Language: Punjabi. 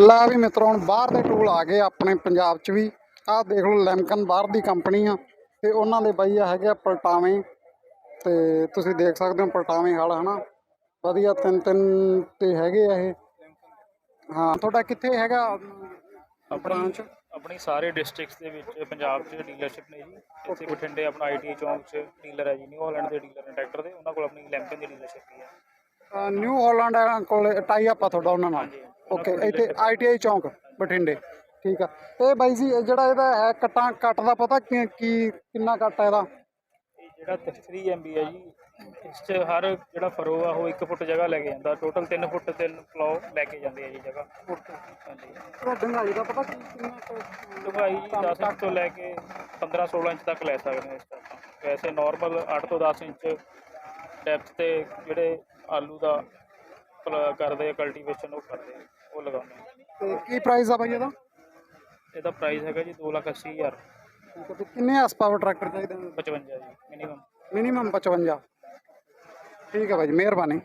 ਲੈ ਵੀ ਮਿੱਤਰੋ ਹੁਣ ਬਾਹਰ ਦੇ ਟੂਲ ਆ ਗਏ ਆਪਣੇ ਪੰਜਾਬ 'ਚ ਵੀ। ਆਹ ਦੇਖ ਲਓ ਲੈਮਕਨ ਬਾਹਰ ਦੀ ਕੰਪਨੀ ਆ। ਤੇ ਉਹਨਾਂ ਦੇ ਬਾਈ ਆ ਹੈਗੇ ਪਲਟਾਵੇਂ। ਤੇ ਤੁਸੀਂ ਦੇਖ ਸਕਦੇ ਹੋ ਪਲਟਾਵੇਂ ਹਲ ਹਨਾ? ਵਧੀਆ ਤਿੰਨ ਤਿੰਨ ਤੇ ਹੈਗੇ ਆ ਇਹ। ਹਾਂ ਤੁਹਾਡਾ ਕਿੱਥੇ ਹੈਗਾ? ਆਪਣੀ ਆਪਣੀ ਸਾਰੇ ਡਿਸਟ੍ਰਿਕਟਸ ਦੇ ਵਿੱਚ ਪੰਜਾਬ 'ਚ ਡੀਲਰਸ਼ਿਪ ਨੇ ਜੀ। ਇੱਥੇ ਬਠਿੰਡੇ ਆਪਣਾ ਆਈਟੀ ਚੌਂਕ 'ਚ ਡੀਲਰ ਹੈ ਜੀ ਨਿਊ ਹਾਲੈਂਡ ਦੇ ਡੀਲਰ ਨੇ ਟਰੈਕਟਰ ਦੇ। ਉਹਨਾਂ ਕੋਲ ਆਪਣੀ ਲੈਂਪਨ ਦੀ ਡੀਲਰਸ਼ਿਪ ਵੀ ਹੈ। ਨਿਊ ਹਾਲੈਂਡ ਕੋਲ ਟਾਈ ਅਪ ਆ ਤੁਹਾਡਾ ਉਹਨਾਂ ਨਾਲ। ਓਕੇ ਇੱਥੇ ਆਈਟੀਆਈ ਚੌਂਕ ਬਠਿੰਡੇ ਠੀਕ ਆ। ਇਹ ਬਾਈ ਜੀ ਇਹ ਜਿਹੜਾ ਇਹਦਾ ਹੈ ਕੱਟਾਂ ਕੱਟ ਦਾ ਪਤਾ ਕੀ ਕੀ- ਕਿੰਨਾ ਕੱਟ ਹੈ ਇਹਦਾ? ਇਹ ਜਿਹੜਾ 3 MB ਹੈ ਜੀ ਇਸ 'ਚ ਹਰ ਜਿਹੜਾ ਫਰੋ ਆ ਉਹ 1 ਫੁੱਟ ਜਗ੍ਹਾ ਲੈ ਕੇ ਜਾਂਦਾ। ਟੋਟਲ 3 ਫੁੱਟ 3 ਫਲੋ ਲੈ ਕੇ ਜਾਂਦੇ ਆ ਜੀ ਜਗ੍ਹਾ। ਹਾਂਜੀ ਇਹਦਾ ਡੰਗਾਈ ਦਾ ਪਤਾ ਕੀ ਕਿੰਨਾ ਡੂੰਘਾਈ 10 ਇੰਚ ਤੋਂ ਲੈ ਕੇ 15 16 ਇੰਚ ਤੱਕ ਲੈ ਸਕਦੇ ਹਾਂ ਇਸ ਆਪਾਂ ਵੈਸੇ ਨਾਰਮਲ 8 ਤੋਂ 10 ਇੰਚ ਡੈਪਥ ਤੇ ਜਿਹੜੇ ਆਲੂ ਦਾ ਪਲ- ਕਰਦੇ ਆ ਕਲਟੀਵੇਸ਼ਨ ਉਹ ਕਰਦੇ ਆ, ਉਹ ਲਗਾਉਂਦੇ ਆ। ਤੇ ਕੀ ਪ੍ਰਾਈਸ ਆ ਬਾਈ ਇਹਦਾ? ਇਹਦਾ ਪ੍ਰਾਈਸ ਹੈਗਾ ਜੀ 280000 ਠੀਕ ਹੈ ਤੇ ਕਿੰਨੇ ਪਾਵਰ ਟਰੈਕਟਰ ਚਾਹੀਦੇ ਨੇ? 55 ਜੀ ਮਿਨੀਮਮ ਮਿਨੀਮਮ 55 ਠੀਕ ਹੈ ਬਾਈ ਜੀ ਮਿਹਰਬਾਨੀ।